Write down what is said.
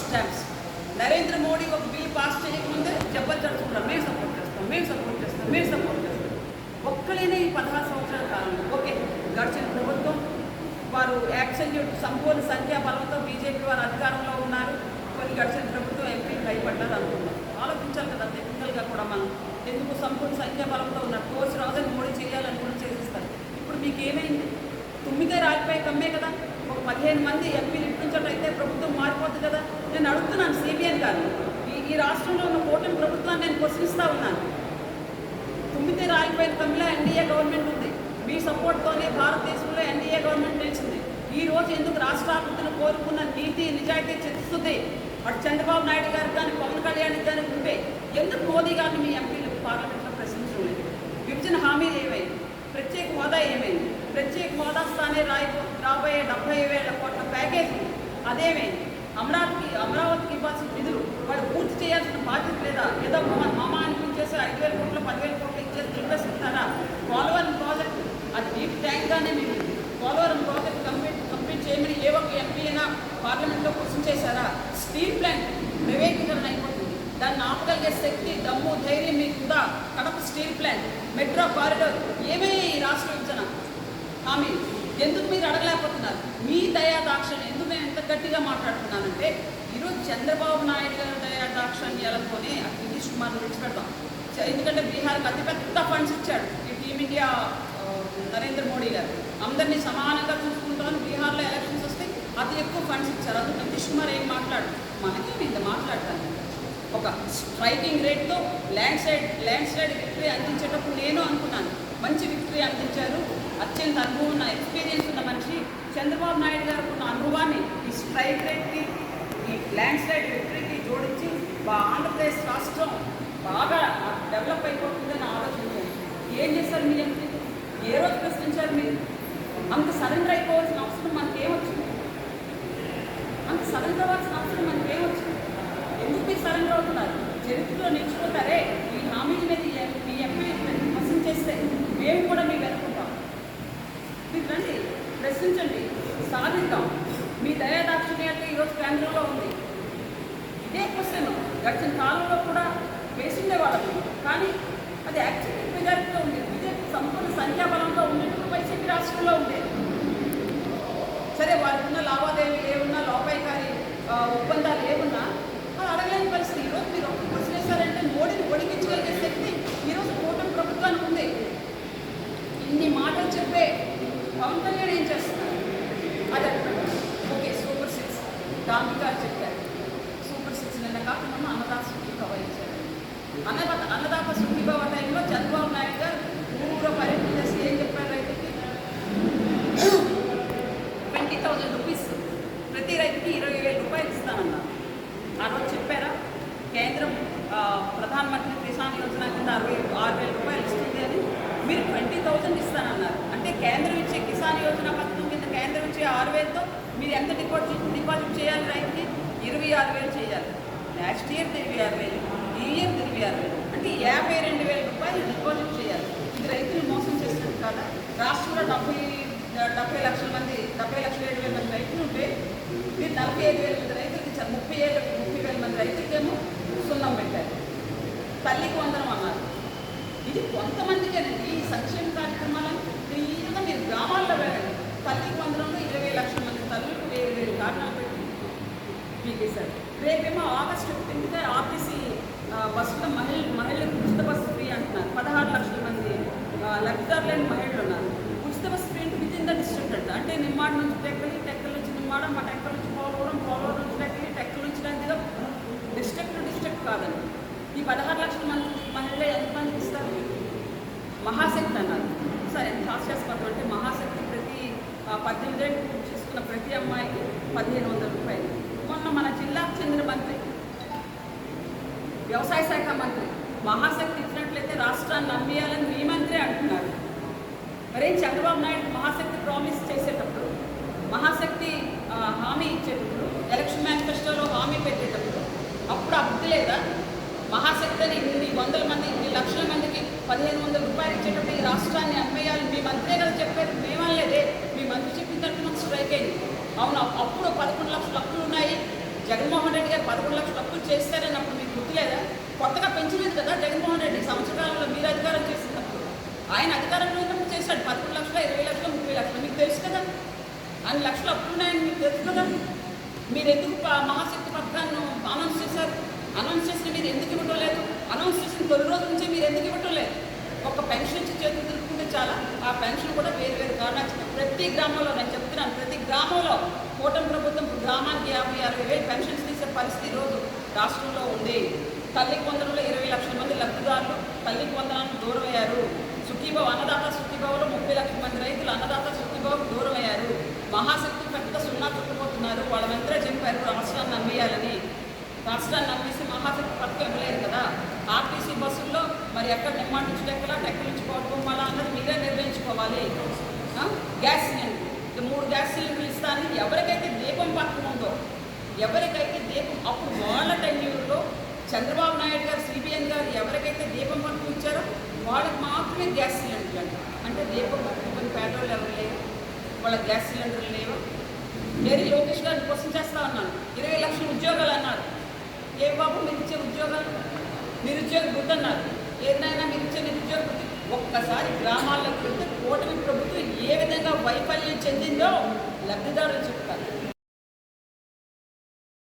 Stamps Narendra Modi ఒక bill pass చేయకముందే జబర్దస్తున్నారు మేము సపోర్ట్ చేస్తాం మేము సపోర్ట్ చేస్తాం మేము సపోర్ట్ చేస్తాం. ఒక్కలేనే ఈ పదహారు సంవత్సరాల కాలంలో ఓకే గడిచిన ప్రభుత్వం వారు యాక్సెంట్యూట్ సంపూర్ణ సంఖ్యాబలంతో బీజేపీ వారు అధికారంలో ఉన్నారు. కొన్ని గడిచిన ప్రభుత్వం ఎంపీ భయపడ్డారు అనుకున్నాం ఆలోచించాలి కదా టెక్నికల్గా కూడా మనం. ఎందుకు సంపూర్ణ సంఖ్యా బలంతో ఉన్నారు కోసి రోజులు మోడీ కూడా చేసేస్తారు. ఇప్పుడు మీకు ఏమైంది? తొమ్మిదే రాలిపోయి కమ్మే కదా. ఒక పదిహేను మంది ఎంపీలు ఇప్పించటైతే ప్రభుత్వం మారిపోతుంది కదా? నేను అడుగుతున్నాను సిబిఎన్ గారు. ఈ ఈ రాష్ట్రంలో ఉన్న కూటమి ప్రభుత్వాన్ని నేను ప్రశ్నిస్తూ ఉన్నాను. తొమ్మిది రాలిపోయిన తమిళ ఎన్డీఏ గవర్నమెంట్ ఉంది. మీ సపోర్ట్తోనే భారతదేశంలో ఎన్డీఏ గవర్నమెంట్ నిలిచింది. ఈ రోజు ఎందుకు రాష్ట్ర అభివృద్ధిని కోరుకున్న నీతి నిజాయితీ చిత్తశుద్ధి? అటు చంద్రబాబు నాయుడు గారు కానీ పవన్ కళ్యాణ్ కానీ ఉంటే ఎందుకు మోదీ గారిని మీ ఎంపీలు పార్లమెంట్లో ప్రశ్నించలేదు విభజన హామీలు ఏమైంది? ప్రత్యేక హోదా ఏమైంది? ప్రత్యేక హోదా స్థానే రాయి రాబోయే డెబ్బై వేల కోట్ల ప్యాకేజీ అదేమైంది అమరావతికి అమరావతికి ఇవ్వాల్సిన నిధులు వాళ్ళు పూర్తి చేయాల్సిన బాధ్యత లేదా? ఏదో మా- మామ అనిపించేసి ఐదు వేల కోట్లు పదివేల కోట్లు ఇచ్చేసి నిలిపేసుకుంటారా పోలవరం ప్రాజెక్ట్ అది డీప్ ట్యాంక్గానే మిగిలింది పోలవరం ప్రాజెక్ట్ కంప్లీట్ కంప్లీట్ చేయమని ఏ ఒక్క ఎంపీ అయినా పార్లమెంట్లో క్వశ్చన్ చేశారా? స్టీల్ ప్లాంట్ వివేకీకరణ అయిపోతుంది. దాన్ని ఆపగలిగే శక్తి దమ్ము ధైర్యం మీకు ఉందా? Kadapa steel plant metro corridor ఏమయ్యే ఈ రాష్ట్ర ఇచ్చిన హామీ. ఎందుకు మీరు అడగలేకపోతున్నారు? మీ దయా దాక్షణ్యం గట్టిగా మాట్లాడుతున్నానంటే ఈరోజు చంద్రబాబు నాయుడు గారి దాక్షణ్యాలతోనే ఆ నితీష్ కుమార్ విడిచిపెడతాం చ- ఎందుకంటే బీహార్కి అతిపెద్ద ఫండ్స్ ఇచ్చాడు ఈ టీమిండియా నరేంద్ర మోడీ గారు. అందరినీ సమానంగా చూసుకుంటామని బీహార్లో ఎలక్షన్స్ వస్తే అతి ఎక్కువ ఫండ్స్ ఇచ్చారు. అందుకు నితీష్ కుమార్ ఏం మాట్లాడు మనకి ఇంత మాట్లాడతాను? ఒక స్ట్రైకింగ్ రేట్తో land side landslide victory అందించేటప్పుడు నేను అనుకున్నాను. మంచి విక్టరీ అందించారు. అత్యంత అనుభవం ఉన్న ఎక్స్పీరియన్స్ ఉన్న మనిషి చంద్రబాబు నాయుడు గారు ఉన్న అనుభవాన్ని ఈ స్ట్రైక్ రేట్కి ఈ ల్యాండ్ స్లైడ్ విక్టరీకి జోడించి మా ఆంధ్రప్రదేశ్ రాష్ట్రం బాగా డెవలప్ అయిపోతుందని ఆలోచన ఏం చేశారు మీ ఎంపీ ఏ రోజు ప్రశ్నించారు మీరు? అంత సరెండర్ అయిపోవాల్సిన అవసరం మనకి ఏమొచ్చింది అంత సరెండర్ అవ్వాల్సిన అవసరం మనకి ఏమొచ్చింది ఎందుకు మీరు సరెండర్ అవుతున్నారు? చరిత్రలో నిలిచిపోతారే ఈ హామీల మీద ఈ ఎం- మీ ఎంపీ క్వశ్చన్ చేస్తే మేము కూడా మీకు వెనుకుంటాం మీరు రండి ప్రశ్నించండి సాధిద్దాం మీ దయాదాక్షిణ్యత ఈరోజు కేంద్రంలో ఉంది ఇదే క్వశ్చన్ గడిచిన కాలంలో కూడా వేసిండే వాళ్ళకి. కానీ అది యాక్చువల్లీ మెజారిటీలో ఉంది బీజేపీ సంపూర్ణ సంఖ్యాబలంతో ఉండేటప్పుడు వైసీపీ రాష్ట్రంలో ఉండేది సరే వారికి ఉన్న లావాదేవీలు ఏమున్నా లోపాయికారి ఒప్పందాలు ఏమున్నా అది అడగలేని పరిస్థితి. ఈరోజు మీరు ఒక క్వశ్చన్ వేశారంటే మోడీని ఒడిగించగలిగే శక్తి ఈరోజు కూటమి ప్రభుత్వానికి ఉంది. ఇన్ని మాటలు చెప్పే పవన్ కళ్యాణ్ ఏం చేస్తున్నారు? అదే ఓకే సూపర్ సిక్స్. గాంధీ గారు చెప్పారు. సూపర్ సిక్స్ కాకుండా అన్నదాత సుఖీభావ ఇచ్చారు. అన్నదాత అన్నదాత సుఖీభావ టైంలో చంద్రబాబు నాయుడు గారు ఊరూర పర్యటన చేసి ఏం చెప్పారు రైతుకి. ట్వంటీ థౌజండ్ రూపీస్ ప్రతి రైతుకి ఇరవై వేల రూపాయలు ఇస్తానన్నారు. ఆ రోజు చెప్పారా? కేంద్రం ప్రధానమంత్రి కిసాన్ యోజన కింద అరవై ఆరు వేల రూపాయలు ఇస్తుంది అని. మీరు ట్వంటీ థౌజండ్ ఇస్తానన్నారు. అంటే కేంద్రం ఇచ్చే కిసాన్ యోజన పథకం కింద కేంద్రం ఇచ్చే ఆరు వేలతో మీరు ఎంత డిపాజిట్ డిపాజిట్ చేయాలి రైతుకి? ఇరవై ఆరు వేలు చేయాలి. నెక్స్ట్ ఇయర్ తిరిగి ఆరు వేలు ఈ ఇయర్ ఇరవై ఆరు వేలు. అంటే యాభై రెండు వేల రూపాయలు డిపాజిట్ చేయాలి. ఇది రైతులు మోసం చేస్తున్నారు కాదా. రాష్ట్రంలో డెబ్బై డెబ్బై లక్షల మంది డెబ్బై లక్షల ఏడు వేల మంది రైతులు ఉంటే మీరు నలభై ఐదు వేల మంది రైతులకి ఇచ్చారు ముప్పై ఏడు ముప్పై వేల మంది రైతులకేమో సున్నం పెట్టారు. తల్లికి వందనం అన్నారు. ఇది కొంతమందికేనండి ఈ సంక్షేమ కార్యక్రమాలను క్లియర్గా మీరు గ్రామాల్లో వెళ్ళండి. తల్లికి వందనంలో ఇరవై లక్షల మంది తల్లులకు వేరు వేరు కారణాలు పెట్టి పీకేశారు రేపేమో ఆగస్టు ఫిఫ్టీన్త్గా ఆర్టీసీ బస్సులో మహిళ మహిళలకు ఉచిత బస్సు ఫ్రీ అంటున్నారు. పదహారు లక్షల మంది లబ్ధిదారులైన లేని మహిళలు ఉన్నారు. ఉచిత బస్సు ఫ్రీ అంటే విత్ ఇన్ ద డిస్ట్రిక్ట్ అంట. అంటే నిమ్మాడ నుంచి టెక్కలి టెక్కల నుంచి నిమ్మాడ మా టెక్కల నుంచి పోలవరం పోలవరం నుంచి టెక్కలి టెక్కల నుంచి నందిగా డిస్ట్రిక్ట్ డిస్ట్రిక్ట్ కాదండి ఈ పదహారు లక్షల మంది మహిళలు ఎంతమందికి ఇస్తారు? మహాశక్తి అన్నారు. సార్ ఎంత హాస్యాస్పదం అంటే మహాశక్తి ప్రతి పద్దెనిమిది ఏళ్ళు పూర్తి చేసుకున్న ప్రతి అమ్మాయికి పదిహేను వందల రూపాయలు. మొన్న మన జిల్లాకు చెందిన మంత్రి వ్యవసాయ శాఖ మంత్రి మహాశక్తి ఇచ్చినట్లయితే రాష్ట్రాన్ని నమ్మేయాలని మీ మంత్రి అంటున్నారు. మరేం చంద్రబాబు నాయుడు మహాశక్తి ప్రామిస్ చేసేటప్పుడు మహాశక్తి హామీ ఇచ్చేటప్పుడు ఎలక్షన్ మేనిఫెస్టోలో హామీ పెట్టేటప్పుడు అప్పుడు అభివృద్ధి లేదా? మహాశక్తి అని ఇన్ని వందల మంది ఇన్ని లక్షల మందికి పదిహేను వందల రూపాయలు ఇచ్చేటప్పుడు ఈ రాష్ట్రాన్ని అమ్మేయాలి మీ మంత్రే కదా చెప్పారు మేమనలేదే. మీ మంత్రి చెప్పిన తరఫున స్ట్రైక్ అయింది. అవును అప్పుడు పదకొండు లక్షల అప్పులు ఉన్నాయి. జగన్మోహన్ రెడ్డి గారు పదకొండు లక్షల అప్పులు చేస్తారని అప్పుడు మీకు గుర్తులేదా? కొత్తగా పెంచలేదు కదా జగన్మోహన్ రెడ్డి. సంవత్సరాలలో మీరు అధికారం చేసినప్పుడు ఆయన అధికారంలో ఉన్నప్పుడు చేశాడు. పదకొండు లక్షల ఇరవై లక్షలు ముప్పై లక్షలు. మీకు తెలుసు కదా? అన్ని లక్షలు అప్పులు ఉన్నాయని మీకు తెలుసు కదా? మీరు ఎందుకు ప- మహాశక్తి పథకాన్ని అనౌన్స్ చేశారు? అనౌన్స్ చేసిన మీరు ఎందుకు ఇవ్వటం లేదు? అనౌన్స్ చేసిన తొలి రోజు నుంచే మీరు ఎందుకు ఇవ్వటం లేదు? ఒక పెన్షన్ ఇచ్చి చేతులు తిరుపుకుంటే చాలా. ఆ పెన్షన్ కూడా వేరు వేరు కారణాలు ప్రతి గ్రామంలో గ్రామంలో కూటమి ప్రభుత్వం గ్రామానికి యాభై అరవై వేలు పెన్షన్స్ తీసే పరిస్థితి ఈరోజు రాష్ట్రంలో ఉంది. తల్లి కొందరులో ఇరవై లక్షల మంది లబ్ధిదారులు తల్లికి కొందరానికి దూరమయ్యారు. సుఖీభావ అన్నదాత సుఖీభావలో ముప్పై లక్షల మంది రైతులు అన్నదాత సుఖీభావకు దూరమయ్యారు. మహాశక్తి పెద్ద సున్నా చుట్టుపోతున్నారు వాళ్ళ వెంటనే చెప్పారు రాష్ట్రాన్ని నమ్మేయాలని. రాష్ట్రాన్ని నమ్మేసి మహాశక్తి పథకం ఇవ్వలేరు కదా. ఆర్టీసీ బస్సుల్లో మరి ఎక్కడ నిర్మాణం నుంచి ఎక్కడ ఎక్కడి నుంచి అన్నది మీరే నిర్ణయించుకోవాలి. Gas cylinder. మూడు గ్యాస్ సిలిండర్లు ఇస్తానని ఎవరికైతే దీపం పక్కన ఉందో ఎవరికైతే దీపం అప్పుడు వాళ్ళ టెన్యూర్లో చంద్రబాబు నాయుడు గారు సిబిఎన్ గారు ఎవరికైతే దీపం పక్కన ఇచ్చారో వాళ్ళకి మాత్రమే గ్యాస్ సిలిండర్లు అంట. అంటే దీపం పక్కన పెట్రోల్ ఎవరు లేవు వాళ్ళ గ్యాస్ సిలిండర్లు లేవు? వేరే లోకేష్ గారిని కోసం చేస్తా ఉన్నాను. ఇరవై లక్షల ఉద్యోగాలు అన్నారు. ఏ బాబు మీరు ఇచ్చే ఉద్యోగాలు? నిరుద్యోగ వృద్ధి అన్నారు. ఏదైనా మీరు ఇచ్చే నిరుద్యోగ గుర్తు ఒక్కసారి గ్రామాల్లో వెళ్తే కూటమి ప్రభుత్వం ఏ విధంగా వైఫల్యం చెందిందో లబ్ధిదారులు చెప్తారు.